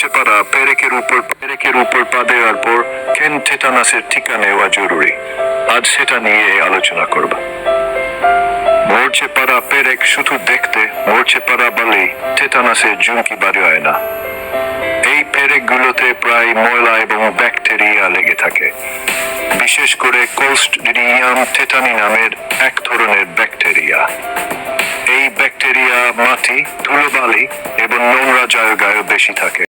মরচে পাড়া পেরেকের উপর পেরেকের উপর পা দেওয়ার পর কেন টেটানাসের টিকা নেওয়া জরুরি? আজ সেটা নিয়ে আলোচনা করব। মরচে পাড়া পেরেক শুধু দেখতে মরচে বলেই টেটানাসের না। এই পেরেকগুলোতে প্রায় ময়লা এবং ব্যাকটেরিয়া লেগে থাকে। বিশেষ করে কোস্টডিয়াম টেটানি নামের এক ধরনের ব্যাকটেরিয়া। এই ব্যাকটেরিয়া মাটি, ধুলোবালি এবং নোংরা জায়গায় বেশি থাকে।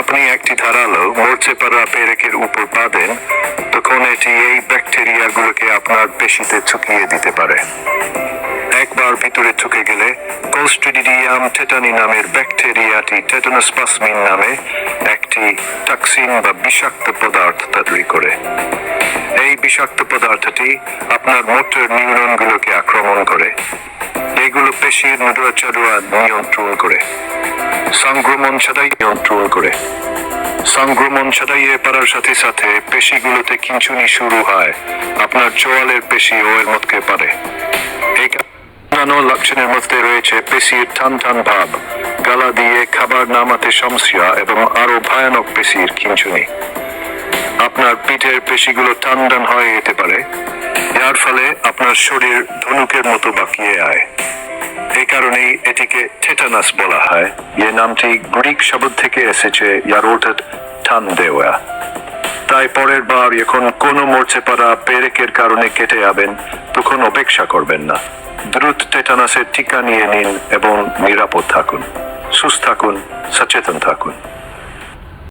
আপনি একটি ধারালো মরচে পেরেকের উপর পা দেন, তখন এটি এই ব্যাকটেরিয়াগুলোকে আপনার পেশিতে ছুকিয়ে দিতে পারে। একবার ভিতরে ঢুকে গেলে টেটানি নামের ব্যাকটেরিয়াটি টেটানাস পাসমিন নামে একটি টক্সিন বা বিষাক্ত পদার্থ তৈরি করে। এই বিষাক্ত পদার্থটি আপনার মোটর নিউরনগুলোকে আক্রমণ করে। এগুলো পেশির নড়াচড়া নিয়ন্ত্রণ করে। সংক্রমণ ছাড়াই নিয়ন্ত্রণ করে। সংক্রমণ ছড়াইয়ে পড়ার সাথে সাথে পেশিগুলোতে খিঁচুনি শুরু হয়। আপনার চোয়ালের পেশি ও এর মধ্যে পারে। এই অন্যান্য লক্ষণের মধ্যে রয়েছে পেশির টান ভাব। গলা দিয়ে খাবার নামাতে সমস্যা এবং আরও ভয়ানক পেশির খিঁচুনি আপনার পিঠের পেশিগুলো টান টান হয়ে যেতে পারে। যার ফলে আপনার শরীর ধনুকের মতো বাঁকিয়ে আয়। এই কারণেই এটিকে টেটানাস বলা হয়। এ নামটি গ্রিক শব্দ থেকে এসেছে, যার অর্থ টান দেওয়া। তাই পরের বার যখন কোনো মরচে পারা পেরেকের কারণে কেটে যাবেন, তখন অপেক্ষা করবেন না। দ্রুত টেটানাসের টিকা নিয়ে নিন এবং নিরাপদ থাকুন, সুস্থ থাকুন, সচেতন থাকুন।